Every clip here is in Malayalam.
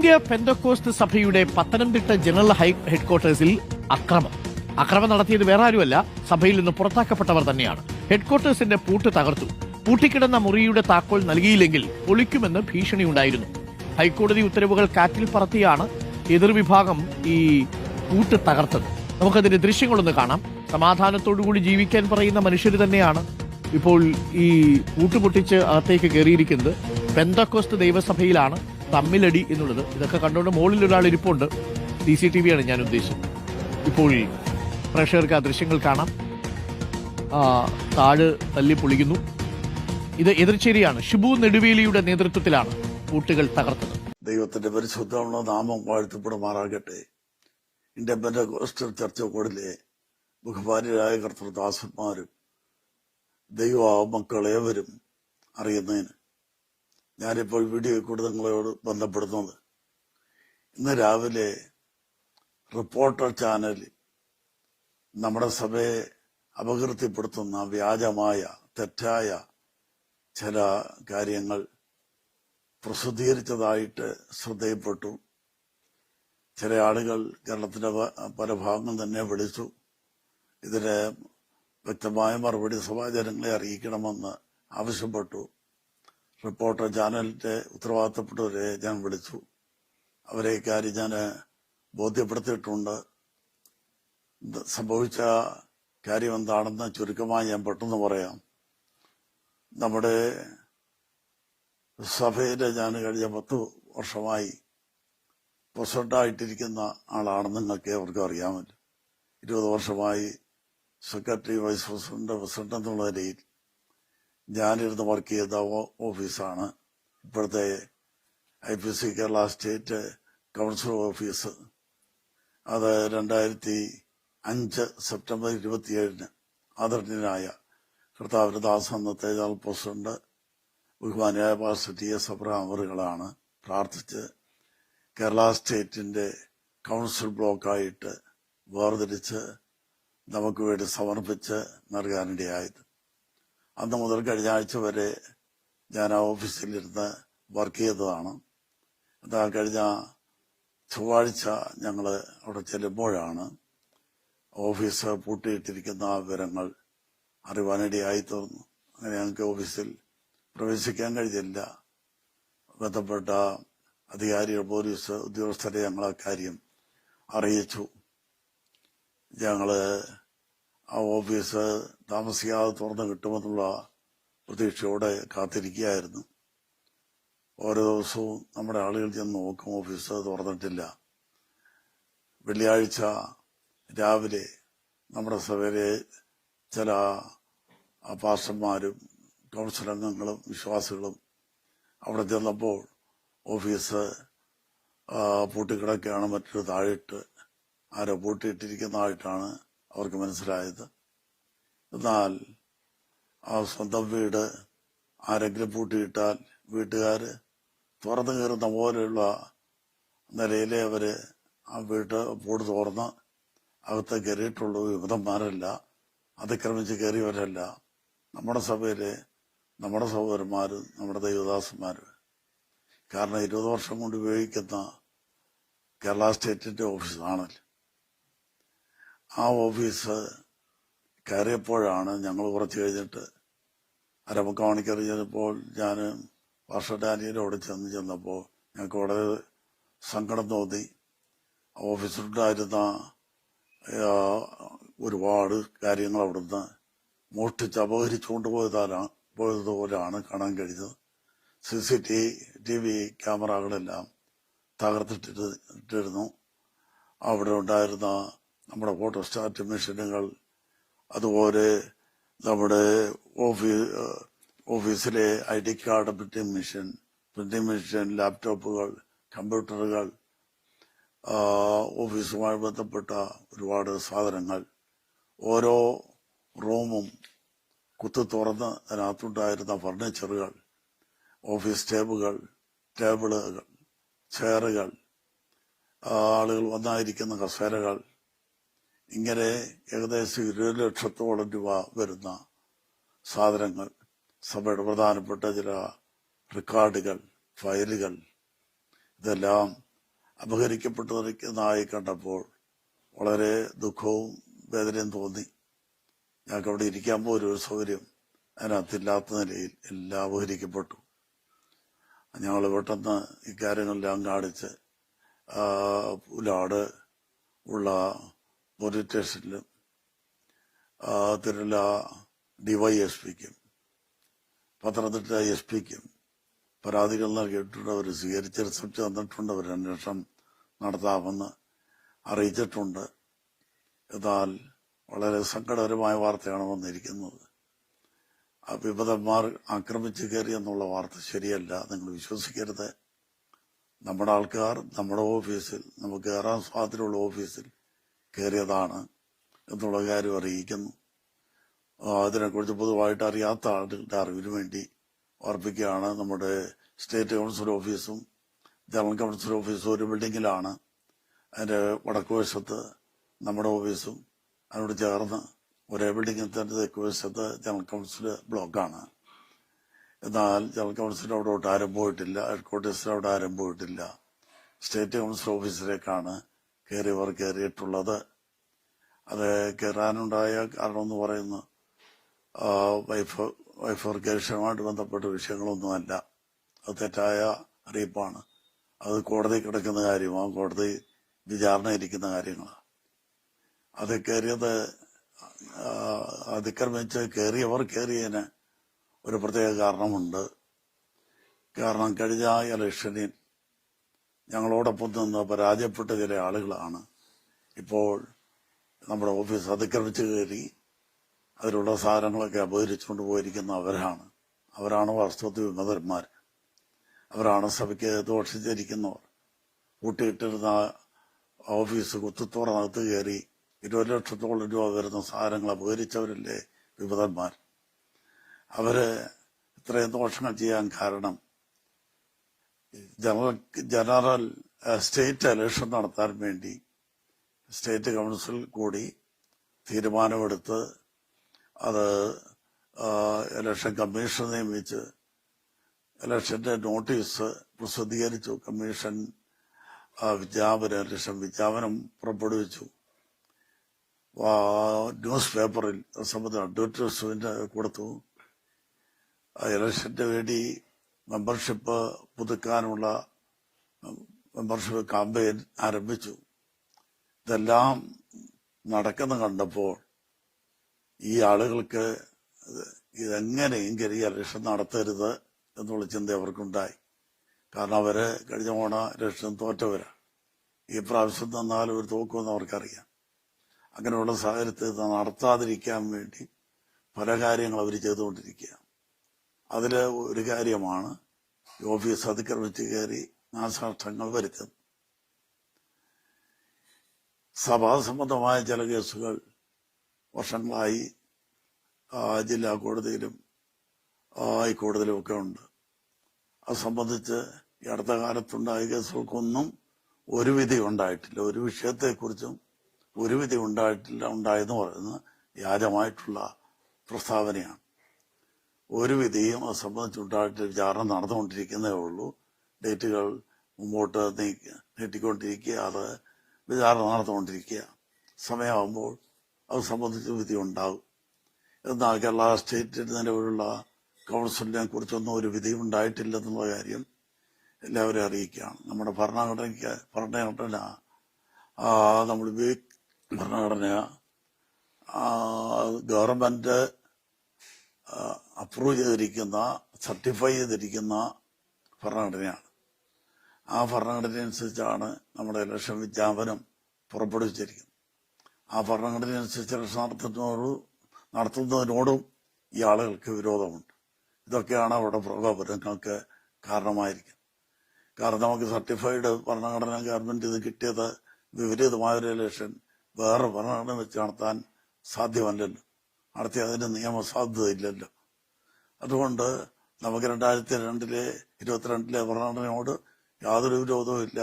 ഇന്ത്യ പെന്തക്കോസ്റ്റ് സഭയുടെ പത്തനംതിട്ട ജനറൽ ഹൈ ഹെഡ്ക്വാർട്ടേഴ്സിൽ അക്രമം. അക്രമം നടത്തിയത് വേറെ ആരുമല്ല സഭയിൽ നിന്ന് പുറത്താക്കപ്പെട്ടവർ തന്നെയാണ്. ഹെഡ്ക്വാർട്ടേഴ്സിന്റെ പൂട്ട് തകർത്തു. പൂട്ടിക്കിടന്ന മുറിയുടെ താക്കോൽ നൽകിയില്ലെങ്കിൽ പൊളിക്കുമെന്ന് ഭീഷണിയുണ്ടായിരുന്നു ഹൈക്കോടതി ഉത്തരവുകൾ കാറ്റിൽ പറത്തിയാണ് എതിർവിഭാഗം ഈ പൂട്ട് തകർത്തത്. നമുക്കതിന്റെ ദൃശ്യങ്ങളൊന്ന് കാണാം. സമാധാനത്തോടുകൂടി ജീവിക്കാൻ പറയുന്ന മനുഷ്യർ തന്നെയാണ് ഇപ്പോൾ ഈ പൂട്ടുപൊട്ടിച്ച് അകത്തേക്ക് കയറിയിരിക്കുന്നത്. പെന്തക്കോസ്റ്റ് ദൈവസഭയിലാണ് തമ്മിലടി എന്നുള്ളത്. ഇതൊക്കെ കണ്ടുകൊണ്ട് മുകളിൽ ഒരാൾ ഇരിപ്പുണ്ട്. സി സി ടി വിയാണ് ഞാൻ ഉദ്ദേശിച്ചത്. ഇപ്പോൾ പ്രേക്ഷകർക്ക് ആ ദൃശ്യങ്ങൾ കാണാം. താഴ് തല്ലി പൊളിക്കുന്നു. ഇത് എതിർച്ചേരിയാണ് ഷിബു നെടുവേലിയുടെ നേതൃത്വത്തിലാണ് കൂട്ടുകൾ തകർത്തത്. ദൈവത്തിന്റെ പരിശുദ്ധമുള്ള നാമം വാഴ്ത്തപ്പെടുമാറാകട്ടെ. ഇന്ത്യൻ പെന്തക്കോസ്റ്റൽ ചർച്ച കോടിലെ ബഹുമാനായ കർത്തൃദാസന്മാരും ദൈവ മക്കളേവരും അറിയുന്നതിന് ഞാനിപ്പോൾ വീഡിയോ കൂടെ നിങ്ങളോട് ബന്ധപ്പെടുന്നത്. ഇന്ന് രാവിലെ റിപ്പോർട്ടർ ചാനൽ നമ്മുടെ സഭയെ അപകീർത്തിപ്പെടുത്തുന്ന വ്യാജമായ തെറ്റായ ചില കാര്യങ്ങൾ പ്രസിദ്ധീകരിച്ചതായിട്ട് ശ്രദ്ധയിൽപ്പെട്ടു. ചില ആളുകൾ കേരളത്തിന്റെ പല ഭാഗങ്ങൾ തന്നെ വിളിച്ചു. ഇതിന് വ്യക്തമായ മറുപടി സമാചാരങ്ങളെ അറിയിക്കണമെന്ന് ആവശ്യപ്പെട്ടു. റിപ്പോർട്ടർ ചാനലിന്റെ ഉത്തരവാദിത്തപ്പെട്ടവരെ ഞാൻ വിളിച്ചു. അവരെ ഇക്കാര്യം ഞാൻ ബോധ്യപ്പെടുത്തിയിട്ടുണ്ട്. സംഭവിച്ച കാര്യം എന്താണെന്ന് ചുരുക്കമായി ഞാൻ പെട്ടെന്ന് പറയാം. നമ്മുടെ സഭയിലെ ഞാൻ കഴിഞ്ഞ പത്ത് വർഷമായി പ്രസിഡന്റായിട്ടിരിക്കുന്ന ആളാണെന്ന് നിങ്ങൾക്ക് അവർക്ക് അറിയാമല്ലോ. ഇരുപത് വർഷമായി സെക്രട്ടറി വൈസ് പ്രസിഡന്റ് പ്രസിഡന്റ് എന്നുള്ള നിലയിൽ ഞാനിരുന്ന് വർക്ക് ചെയ്ത ഓഫീസാണ് ഇപ്പോഴത്തെ I P C Kerala state council office അത് രണ്ടായിരത്തി അഞ്ച് സെപ്റ്റംബർ ഇരുപത്തിയേഴിന് ആദരണീയനായ കർത്താവിന് ദാസ് അന്നത്തെ ജനറൽ പ്രസിഡന്റ് ബഹുമാനിയായ പാസ്റ്റർ ടി എസ് അബ്രഹാം അവറുകളാണ് പ്രാർത്ഥിച്ച് കേരള സ്റ്റേറ്റിന്റെ കൗൺസിൽ ബ്ലോക്കായിട്ട് വേർതിരിച്ച് നമുക്ക് വേണ്ടി സമർപ്പിച്ച് നൽകാനിടയായത്. അന്ന് മുതൽ കഴിഞ്ഞ ആഴ്ച വരെ ഞാൻ ആ ഓഫീസിലിരുന്ന് വർക്ക് ചെയ്തതാണ്. എന്താ കഴിഞ്ഞ ചൊവ്വാഴ്ച ഞങ്ങൾ അവിടെ ചെല്ലുമ്പോഴാണ് ഓഫീസ് പൂട്ടിയിട്ടിരിക്കുന്ന വിവരങ്ങൾ അറിവാനിടയായി തീർന്നു. അങ്ങനെ ഞങ്ങൾക്ക് ഓഫീസിൽ പ്രവേശിക്കാൻ കഴിഞ്ഞില്ല. ബന്ധപ്പെട്ട അധികാരികൾ പോലീസ് ഉദ്യോഗസ്ഥരെ ഞങ്ങൾ ആ കാര്യം അറിയിച്ചു. ഞങ്ങൾ ആ ഓഫീസ് താമസിയാതെ തുറന്നു കിട്ടുമെന്നുള്ള പ്രതീക്ഷയോടെ കാത്തിരിക്കുകയായിരുന്നു. ഓരോ ദിവസവും നമ്മുടെ ആളുകൾ ചെന്ന് നോക്കും ഓഫീസ് തുറന്നിട്ടില്ല. വെള്ളിയാഴ്ച രാവിലെ നമ്മുടെ സഭയിലെ ചില പാസ്റ്റർമാരും കൗൺസിൽ അംഗങ്ങളും വിശ്വാസികളും അവിടെ ചെന്നപ്പോൾ ഓഫീസ് പൂട്ടിക്കിടക്കുകയാണ്. മറ്റൊരു താഴിട്ട് ആരോ പൂട്ടിയിട്ടിരിക്കുന്നതായിട്ടാണ് അവർക്ക് മനസ്സിലായത്. എന്നാൽ ആ സ്വന്തം വീട് ആരെങ്കിലും പൂട്ടിയിട്ടാൽ വീട്ടുകാർ തുറന്നു കയറുന്ന പോലെയുള്ള നിലയിലെ അവർ ആ വീട്ട് പൂട് തുറന്ന് അകത്ത് കയറിയിട്ടുള്ള. വിമതന്മാരല്ല അതിക്രമിച്ച് കയറിയവരല്ല. നമ്മുടെ സഭയിലെ നമ്മുടെ സഹോദരന്മാർ നമ്മുടെ ദൈവദാസന്മാർ കാരണം ഇരുപത് വർഷം കൊണ്ട് ഉപയോഗിക്കുന്ന കേരള സ്റ്റേറ്റിന്റെ ഓഫീസാണല്ലോ ആ ഓഫീസ് കയറിയപ്പോഴാണ് ഞങ്ങൾ കുറച്ച് കഴിഞ്ഞിട്ട് അരമുക്കാൽ മണിക്കൂർ ചെന്നപ്പോൾ ഞാൻ വർഷ ഡാനിയുടെ അവിടെ ചെന്ന് ചെന്നപ്പോൾ ഞങ്ങൾക്ക് വളരെ സങ്കടം തോന്നി. ഓഫീസിലുണ്ടായിരുന്ന ഒരുപാട് കാര്യങ്ങൾ അവിടുന്ന് മോഷ്ടിച്ച് അപഹരിച്ചുകൊണ്ട് പോയതാണ് പോയതുപോലെയാണ് കാണാൻ കഴിഞ്ഞത്. C C T T V ക്യാമറകളെല്ലാം തകർത്തിട്ടിരുന്നു അവിടെ ഉണ്ടായിരുന്ന നമ്മുടെ ഫോട്ടോ സ്റ്റാർട്ട് മെഷീനുകൾ അതുപോലെ നമ്മുടെ ഓഫീസ് ഓഫീസിലെ I D card printing machine printing machine ലാപ്ടോപ്പുകൾ കമ്പ്യൂട്ടറുകൾ ഓഫീസുമായി ബന്ധപ്പെട്ട ഒരുപാട് സാധനങ്ങൾ. ഓരോ റൂമും കുത്തു തുറന്ന് അതിനകത്തുണ്ടായിരുന്ന ഫർണിച്ചറുകൾ ഓഫീസ് ടേബിളുകൾ ടേബിളുകൾ ചെയറുകൾ ആളുകൾ വന്നായിരിക്കുന്ന കസേരകൾ ഇങ്ങനെ ഏകദേശം ഇരുപത് ലക്ഷത്തോളം രൂപ വരുന്ന സാധനങ്ങൾ സഭയുടെ പ്രധാനപ്പെട്ട ചില റെക്കോർഡുകൾ ഫയലുകൾ ഇതെല്ലാം അപഹരിക്കപ്പെട്ടതായി കണ്ടപ്പോൾ വളരെ ദുഃഖവും വേദനയും തോന്നി. ഞങ്ങൾക്ക് അവിടെ ഇരിക്കാൻ പോലും ഒരു സൗകര്യം അതിനകത്തില്ലാത്ത നിലയിൽ എല്ലാം അപഹരിക്കപ്പെട്ടു. ഞങ്ങൾ പെട്ടെന്ന് ഇക്കാര്യങ്ങളെല്ലാം കാണിച്ച് പുലാട് ഉള്ള പോലീസ് സ്റ്റേഷനിലും ഡിവൈ എസ് പിക്കും പത്തനംതിട്ട എസ് പിക്കും പരാതികൾ നൽകിയിട്ടുണ്ട്. അവർ സ്വീകരിച്ച് റിസപ്റ്റ് തന്നിട്ടുണ്ട്. അവർ അന്വേഷണം നടത്താമെന്ന് അറിയിച്ചിട്ടുണ്ട്. എന്നാൽ വളരെ സങ്കടകരമായ വാർത്തയാണ് വന്നിരിക്കുന്നത്. ആ വിമതന്മാർ ആക്രമിച്ചു കയറി എന്നുള്ള വാർത്ത ശരിയല്ല. നിങ്ങൾ വിശ്വസിക്കരുത്. നമ്മുടെ ആൾക്കാർ നമ്മുടെ ഓഫീസിൽ നമുക്ക് കയറാൻ സ്വാതന്ത്ര്യമുള്ള ഓഫീസിൽ കയറിയതാണ് എന്നുള്ള കാര്യം അറിയിക്കുന്നു. അതിനെക്കുറിച്ച് പൊതുവായിട്ട് അറിയാത്ത ആളുകളുടെ അറിവിന് വേണ്ടി ഓർപ്പിക്കുകയാണ് നമ്മുടെ സ്റ്റേറ്റ് കൗൺസിൽ ഓഫീസും ജനറൽ കൗൺസിൽ ഓഫീസും ഒരു ബിൽഡിങ്ങിലാണ്. അതിന്റെ വടക്കുവശത്ത് നമ്മുടെ ഓഫീസും അതിനോട് ചേർന്ന് ഒരേ ബിൽഡിങ്ങിൽ തന്നെ തെക്കുവശത്ത് ജനറൽ കൗൺസിൽ ബ്ലോക്കാണ്. എന്നാൽ ജനറൽ കൗൺസിൽ അവിടെ ആരും പോയിട്ടില്ല. ഹെഡ്ക്വാർട്ടേഴ്സിൽ അവിടെ ആരും പോയിട്ടില്ല. സ്റ്റേറ്റ് കൗൺസിൽ ഓഫീസിലേക്കാണ് കയറിയവർ കയറിയിട്ടുള്ളത് അത് കയറാനുണ്ടായ കാരണം എന്ന് പറയുന്ന വൈഫ് വൈഫ് വർഗീഷനുമായിട്ട് ബന്ധപ്പെട്ട വിഷയങ്ങളൊന്നുമല്ല. അത് തെറ്റായ അറിയിപ്പാണ്. അത് കോടതി കിടക്കുന്ന കാര്യമാണ് കോടതി വിചാരണ ഇരിക്കുന്ന കാര്യങ്ങളാണ് അത് കയറിയത് അതിക്രമിച്ച് കയറിയവർ കയറിയതിന് ഒരു പ്രത്യേക കാരണമുണ്ട്. കാരണം കഴിഞ്ഞ ഇലക്ഷനിൽ ഞങ്ങളോടൊപ്പം നിന്ന് പരാജയപ്പെട്ട ചില ആളുകളാണ്. ഇപ്പോൾ നമ്മുടെ ഓഫീസ് അതിക്രമിച്ചു കയറി അതിലുള്ള സാധനങ്ങളൊക്കെ അപഹരിച്ചുകൊണ്ട് പോയിരിക്കുന്ന അവരാണ്. അവരാണ് വാസ്തവത്തിൽ വിമതന്മാർ. അവരാണ് സഭയ്ക്ക് ദോഷിച്ചിരിക്കുന്നവർ കൂട്ടിയിട്ടിരുന്ന ഓഫീസ് കുത്തുത്തോറനകത്ത് കയറി ഇരുപത് ലക്ഷത്തോളം രൂപ വരുന്ന സാധനങ്ങൾ അപഹരിച്ചവരല്ലേ വിമതന്മാർ? അവർ ഇത്രയും ദോഷങ്ങൾ ചെയ്യാൻ കാരണം ജനറൽ ജനറൽ സ്റ്റേറ്റ് ഇലക്ഷൻ നടത്താൻ വേണ്ടി സ്റ്റേറ്റ് കൗൺസിൽ കൂടി തീരുമാനമെടുത്ത് അത് ഇലക്ഷൻ കമ്മീഷൻ നിയമിച്ച് ഇലക്ഷന്റെ നോട്ടീസ് പ്രസിദ്ധീകരിച്ചു. കമ്മീഷൻ വിജ്ഞാപനം ഇലക്ഷൻ വിജ്ഞാപനം പുറപ്പെടുവിച്ചു. ന്യൂസ് പേപ്പറിൽ സംബന്ധിച്ച് അഡ്വർടൈസ്മെന്റ് കൊടുത്തു. ഇലക്ഷന്റെ വേണ്ടി മെമ്പർഷിപ്പ് പുതുക്കാനുള്ള മെമ്പർഷിപ്പ് കാമ്പയിൻ ആരംഭിച്ചു. ഇതെല്ലാം നടക്കുന്ന കണ്ടപ്പോൾ ഈ ആളുകൾക്ക് ഇത് ഇതെങ്ങനെയെങ്കിലും ഈ ഇലക്ഷൻ നടത്തരുത് എന്നുള്ള ചിന്ത അവർക്കുണ്ടായി. കാരണം അവർ കഴിഞ്ഞ ഓണ ഇലക്ഷൻ തോറ്റവരാ. ഈ പ്രാവശ്യം തന്നാലും ഒരു തോക്കുമെന്ന് അവർക്കറിയാം. അങ്ങനെയുള്ള സാഹചര്യത്തിൽ നടത്താതിരിക്കാൻ വേണ്ടി പല കാര്യങ്ങൾ അവർ ചെയ്തുകൊണ്ടിരിക്കുക അതിൽ ഒരു കാര്യമാണ് ഓഫീസ് അതിക്രമിച്ച് കയറി നാശനഷ്ടങ്ങൾ വരുത്തുന്നത്. സഭാ സംബന്ധമായ ചില കേസുകൾ വർഷങ്ങളായി ജില്ലാ കോടതിയിലും ഹൈക്കോടതിയിലും ഒക്കെ ഉണ്ട്. അത് സംബന്ധിച്ച് ഈ അടുത്ത കാലത്തുണ്ടായ കേസുകൾക്കൊന്നും ഒരു വിധി ഉണ്ടായിട്ടില്ല. ഒരു വിഷയത്തെക്കുറിച്ചും ഒരു വിധി ഉണ്ടായിട്ടില്ല ഉണ്ടായെന്ന് പറയുന്നത് വ്യാജമായിട്ടുള്ള പ്രസ്താവനയാണ്. ഒരു വിധിയും അത് സംബന്ധിച്ചുണ്ടായിട്ട് വിചാരണ നടന്നുകൊണ്ടിരിക്കുന്നേ ഉള്ളൂ. ഡേറ്റുകൾ മുമ്പോട്ട് നീട്ടിക്കൊണ്ടിരിക്കുക അത് വിചാരണ നടന്നുകൊണ്ടിരിക്കുക. സമയമാകുമ്പോൾ അത് സംബന്ധിച്ച് വിധി ഉണ്ടാകും. എന്നാൽ കേരള സ്റ്റേറ്റ് നിലവിലുള്ള കൗൺസിലിനെ കുറിച്ചൊന്നും ഒരു വിധി ഉണ്ടായിട്ടില്ലെന്നുള്ള കാര്യം എല്ലാവരും അറിയിക്കുകയാണ്. നമ്മുടെ ഭരണഘടനയ്ക്ക് ഭരണഘടന നമ്മൾ ഭരണഘടന ഗവൺമെന്റ് അപ്രൂവ് ചെയ്തിരിക്കുന്ന സർട്ടിഫൈ ചെയ്തിരിക്കുന്ന ഭരണഘടനയാണ്. ആ ഭരണഘടന അനുസരിച്ചാണ് നമ്മുടെ ഇലക്ഷൻ വിജ്ഞാപനം പുറപ്പെടുവിച്ചിരിക്കുന്നത്. ആ ഭരണഘടന അനുസരിച്ച് ഇലക്ഷൻ നടത്തുന്നതോട് നടത്തുന്നതിനോടും ഈ ആളുകൾക്ക് വിരോധമുണ്ട്. ഇതൊക്കെയാണ് അവരുടെ പ്രകോപനങ്ങൾക്ക് കാരണമായിരിക്കുന്നത്. കാരണം നമുക്ക് സർട്ടിഫൈഡ് ഭരണഘടന ഗവൺമെന്റ് ഇത് കിട്ടിയത് വിപരീതമായ ഒരു ഇലക്ഷൻ വേറെ ഭരണഘടന വെച്ച് നടത്താൻ സാധ്യമല്ലല്ലോ. നടത്തി അതിന് നിയമസാധ്യതയില്ലല്ലോ അതുകൊണ്ട് നമുക്ക് രണ്ടായിരത്തി രണ്ടിലെ ഇരുപത്തിരണ്ടിലെ ഭരണഘടനയോട് യാതൊരു വിരോധവും ഇല്ല.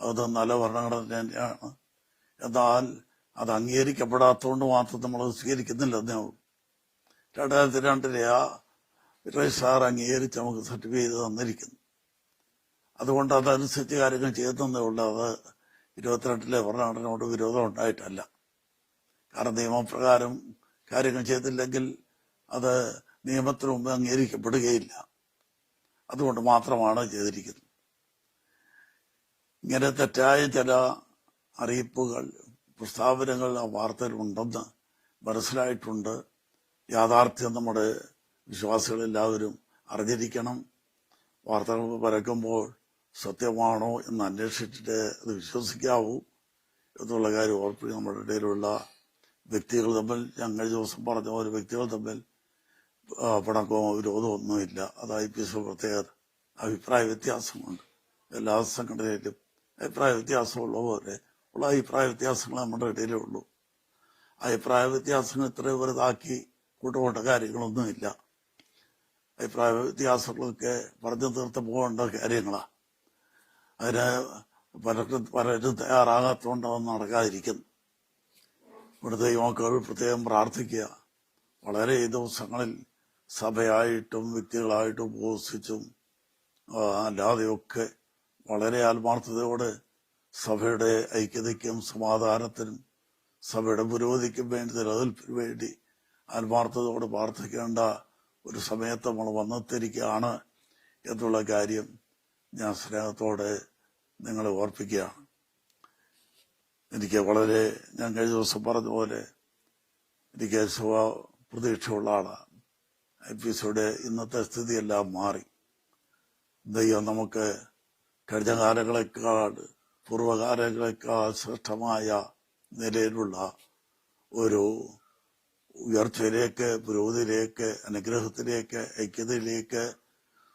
അത് നല്ല ഭരണഘടന തന്നെയാണ് എന്നാൽ അത് അംഗീകരിക്കപ്പെടാത്തതുകൊണ്ട് മാത്രം നമ്മൾ സ്വീകരിക്കുന്നില്ലെന്നേ ഉള്ളൂ രണ്ടായിരത്തി രണ്ടിലെ ആ രജിസ്ട്രാർ അംഗീകരിച്ച് നമുക്ക് സർട്ടിഫൈ ചെയ്ത് തന്നിരിക്കുന്നു. അതുകൊണ്ട് അതനുസരിച്ച് കാര്യങ്ങൾ ചെയ്യുന്നതേ ഉള്ളൂ. അത് ഇരുപത്തിരണ്ടിലെ ഭരണഘടനയോട് വിരോധം ഉണ്ടായിട്ടല്ല. കാരണം നിയമപ്രകാരം കാര്യങ്ങൾ ചെയ്തില്ലെങ്കിൽ അത് നിയമത്തിന് മുമ്പ് അംഗീകരിക്കപ്പെടുകയില്ല. അതുകൊണ്ട് മാത്രമാണ് ചെയ്തിരിക്കുന്നത്. ഇങ്ങനെ തെറ്റായ ചില അറിയിപ്പുകൾ പ്രസ്താവനകൾ ആ വാർത്തയിലുണ്ടെന്ന് മനസ്സിലായിട്ടുണ്ട്. യാഥാർത്ഥ്യം നമ്മുടെ വിശ്വാസികളെല്ലാവരും അറിഞ്ഞിരിക്കണം. വാർത്തകൾ പരക്കുമ്പോൾ സത്യമാണോ എന്ന് അന്വേഷിച്ചിട്ട് അത് വിശ്വസിക്കാവൂ. എന്നുള്ള കാര്യം ഓർപ്പിക്കുക നമ്മുടെ ഇടയിലുള്ള വ്യക്തികൾ തമ്മിൽ കഴിഞ്ഞ ദിവസം പറഞ്ഞ ഒരു വ്യക്തികൾ തമ്മിൽ പിണക്കമോ വിരോധമോ ഒന്നുമില്ല. അത് ഐ പി എസ് പ്രത്യേകത അഭിപ്രായ വ്യത്യാസമുണ്ട്. എല്ലാ സംഘടനയിലും അഭിപ്രായ വ്യത്യാസമുള്ള പോലെ ഉള്ള അഭിപ്രായ വ്യത്യാസങ്ങൾ നമ്മുടെ ഇടയിലേ അഭിപ്രായ വ്യത്യാസങ്ങൾ ഇത്രയും വലുതാക്കി കൂട്ടുകൊണ്ട കാര്യങ്ങളൊന്നുമില്ല. അഭിപ്രായ വ്യത്യാസങ്ങളൊക്കെ പറഞ്ഞു തീർത്ത് പോകേണ്ട കാര്യങ്ങളാണ് അതിന് പലർക്കും പലരും തയ്യാറാകാത്തോണ്ടാവും നടക്കാതിരിക്കുന്നു. ഇവിടുത്തെ യുവാക്കൾ പ്രത്യേകം പ്രാർത്ഥിക്കുക. വളരെ ഈ ദിവസങ്ങളിൽ സഭയായിട്ടും വ്യക്തികളായിട്ടും ഉപസിച്ചും അല്ലാതെയൊക്കെ വളരെ ആത്മാർത്ഥതയോടെ സഭയുടെ ഐക്യതയ്ക്കും സമാധാനത്തിനും സഭയുടെ പുരോഗതിക്കും വേണ്ടി നിലനിൽപ്പിന് വേണ്ടി ആത്മാർത്ഥതയോട് പ്രാർത്ഥിക്കേണ്ട ഒരു സമയത്ത് നമ്മൾ വന്നെത്തിരിക്കുകയാണ് എന്നുള്ള കാര്യം ഞാൻ സ്നേഹത്തോടെ നിങ്ങളെ ഓർപ്പിക്കുകയാണ്. എനിക്ക് വളരെ ഞാൻ കഴിഞ്ഞ ദിവസം പറഞ്ഞതുപോലെ പോലെ എനിക്ക് ശുഭ പ്രതീക്ഷയുള്ള ആളാണ്. ഐ പി സിയുടെ ഇന്നത്തെ സ്ഥിതിയെല്ലാം മാറി. ദൈവം നമുക്ക് കഴിഞ്ഞ കാലങ്ങളെക്കാൾ പൂർവകാലങ്ങളെക്കാൾ ശ്രേഷ്ഠമായ നിലയിലുള്ള ഒരു ഉയർച്ചയിലേക്ക് പുരോഗതിയിലേക്ക് അനുഗ്രഹത്തിലേക്ക് ഐക്യതയിലേക്ക്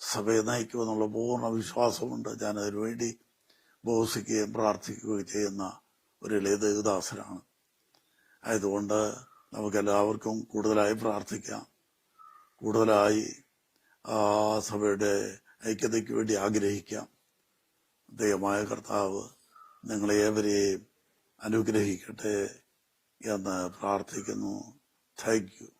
സഭയെ നയിക്കുമെന്നുള്ള പൂർണ വിശ്വാസമുണ്ട്. ഞാനതിനുവേണ്ടി ബോസിക്കുകയും പ്രാർത്ഥിക്കുകയും ചെയ്യുന്ന ഒരു ഇളയ ദേവദാസനാണ് ആയതുകൊണ്ട് നമുക്കെല്ലാവർക്കും കൂടുതലായി പ്രാർത്ഥിക്കാം. കൂടുതലായി ആ സഭയുടെ ഐക്യതയ്ക്ക് വേണ്ടി ആഗ്രഹിക്കാം. ദൈവമായ കർത്താവ് നിങ്ങളെ ഏവരെയും അനുഗ്രഹിക്കട്ടെ എന്ന് പ്രാർത്ഥിക്കുന്നു. Thank you.